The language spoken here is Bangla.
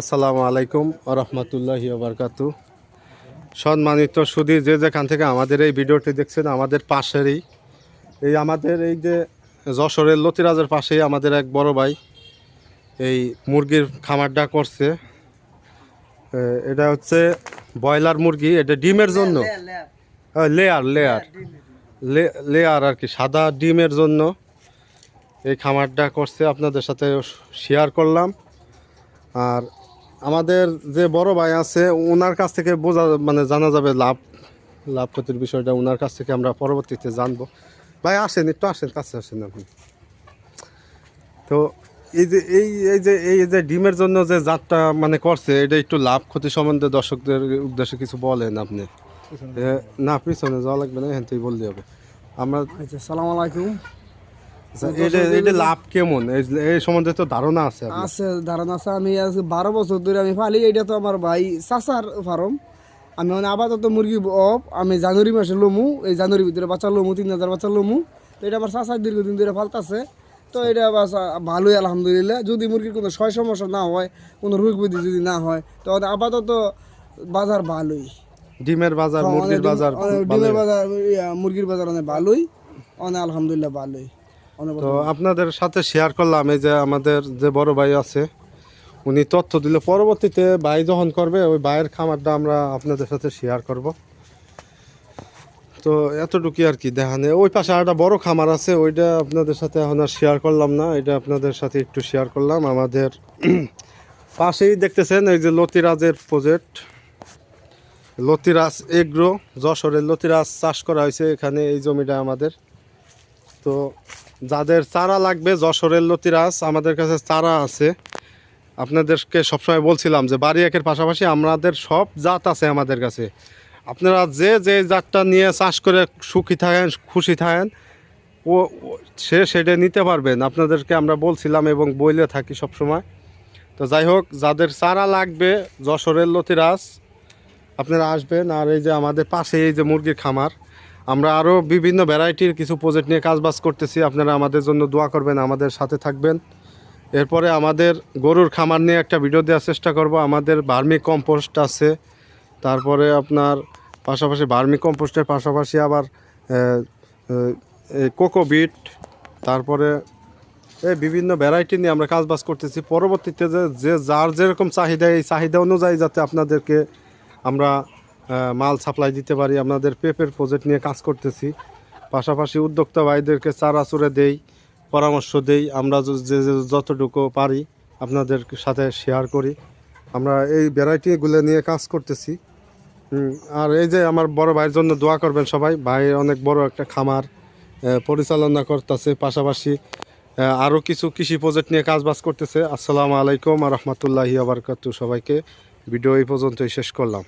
আসসালামু আলাইকুম রহমতুল্লাহি বারকাতু। সম্মানিত সুধী যে যেখান থেকে আমাদের এই ভিডিওটি দেখছেন আমাদের পাশেরই এই আমাদের এই যে যশোরের লতিরাজের পাশেই আমাদের এক বড় ভাই এই মুরগির খামারটা করছে। এটা হচ্ছে ব্রয়লার মুরগি এটা ডিমের জন্য। Layer layer. লেয়ার আর কি সাদা ডিমের জন্য। এই খামারটা করছে আপনাদের সাথে শেয়ার করলাম। আর আমাদের যে বড় ভাই আছে ওনার কাছ থেকে বোঝা মানে জানা যাবে লাভ লাভ ক্ষতির বিষয়টা ওনার কাছ থেকে আমরা পরবর্তীতে জানব। ভাই আসেন একটু আসেন কাছে আসেন আপনি তো এই যে এই এই যে এই যে ডিমের জন্য যে জাতটা মানে করছে এটা একটু লাভ ক্ষতি সম্বন্ধে দর্শকদের উদ্দেশ্যে কিছু বলেন আপনি। না পিছনে যাওয়া লাগবে না এখান থেকে বললে হবে। আমরা আচ্ছা সালাম আলাইকুম। এটা এটা লাভ কেমন? এই- সম্বন্ধে তো ধারণা আছে। আছে ধারণা আছে। আমি আজকে বারো বছর ধরে আমি পালি এটা তো আমার ভাই চাচার ফার্ম। আমি মানে আপাতত মুরগি অফ আমি জানুয়ারি মাসে লমু এই জানুয়ারির ভিতরে বাচ্চা লমু তিন হাজার বাচ্চা লমু। তো এটা আমার চাচার দীর্ঘদিন ধরে ফালতাছে। তো এটা বাচ্চা ভালোই আলহামদুলিল্লাহ। যদি মুরগির কোনো ছয় সমস্যা না হয় কোনো রোগ ব্যাধি যদি না হয় তো আপাতত বাজার ভালোই। ডিমের বাজার মুরগির বাজার ডিমের বাজার মুরগির বাজার অনেক ভালোই। অনেক আলহামদুলিল্লাহ ভালোই। তো আপনাদের সাথে শেয়ার করলাম, এই যে আমাদের যে বড় ভাই আছে, উনি তথ্য দিলে পরবর্তীতে ভাই যখন করবে, ওই ভাইয়ের খামারটা আমরা আপনাদের সাথে শেয়ার করব। তো এতটুকুই আর কি দেখা দেখানে। ওই পাশে একটা বড় খামার আছে, ওইটা আপনাদের সাথে এখন আর শেয়ার করলাম না, এটা আপনাদের সাথে একটু শেয়ার করলাম। আমাদের পাশেই দেখতেছেন, এই যে লতিরাজের প্রজেক্ট লতিরাজ এগ্রো, যশোরের লতিরাজ চাষ করা হয়েছে, এখানে এই জমিটা আমাদের। তো যাদের চারা লাগবে, যশোরের লতিরাজ, আমাদের কাছে চারা আছে। আপনাদেরকে সবসময় বলছিলাম যে বাড়ি একের পাশাপাশি আমাদের সব জাত আছে আমাদের কাছে। আপনারা যে যে জাতটা নিয়ে চাষ করে সুখী থাকেন, খুশি থাকেন, ও সে সেটা নিতে পারবেন। আপনাদেরকে আমরা বলছিলাম এবং বইলে থাকি সবসময়। তো যাই হোক, যাদের চারা লাগবে, যশোরের লতিরাজ, আপনারা আসবেন। আর এই যে আমাদের পাশে এই যে মুরগির খামার আমরা আরও বিভিন্ন ভ্যারাইটির কিছু প্রজেক্ট নিয়ে কাজবাজ করতেছি। আপনারা আমাদের জন্য দোয়া করবেন, আমাদের সাথে থাকবেন। এরপরে আমাদের গরুর খামার নিয়ে একটা ভিডিও দেওয়ার চেষ্টা করব। আমাদের ভার্মি কম্পোস্ট আছে। তারপরে আপনার পাশাপাশি ভার্মি কম্পোস্টের পাশাপাশি আবার কোকোবিট তারপরে এই বিভিন্ন ভ্যারাইটি নিয়ে আমরা কাজবাজ করতেছি। পরবর্তীতে যে যার যেরকম চাহিদা, এই চাহিদা অনুযায়ী যাতে আপনাদেরকে আমরা মাল সাপ্লাই দিতে পারি। আপনাদের পেপের প্রজেক্ট নিয়ে কাজ করতেছি। পাশাপাশি উদ্যোক্তা ভাইদেরকে চারা চুরে দেই, পরামর্শ দেই। আমরা যে যতটুকু পারি আপনাদের সাথে শেয়ার করি। আমরা এই ভ্যারাইটিগুলো নিয়ে কাজ করতেছি। আর এই যে আমার বড় ভাইয়ের জন্য দোয়া করবেন সবাই। ভাই অনেক বড় একটা খামার পরিচালনা করতেছে। পাশাপাশি আরও কিছু কৃষি প্রজেক্ট নিয়ে কাজবাজ করতেছে। আসসালামু আলাইকুম আর রহমতুল্লাহি আবরকাতু সবাইকে ভিডিও এই পর্যন্তই শেষ করলাম।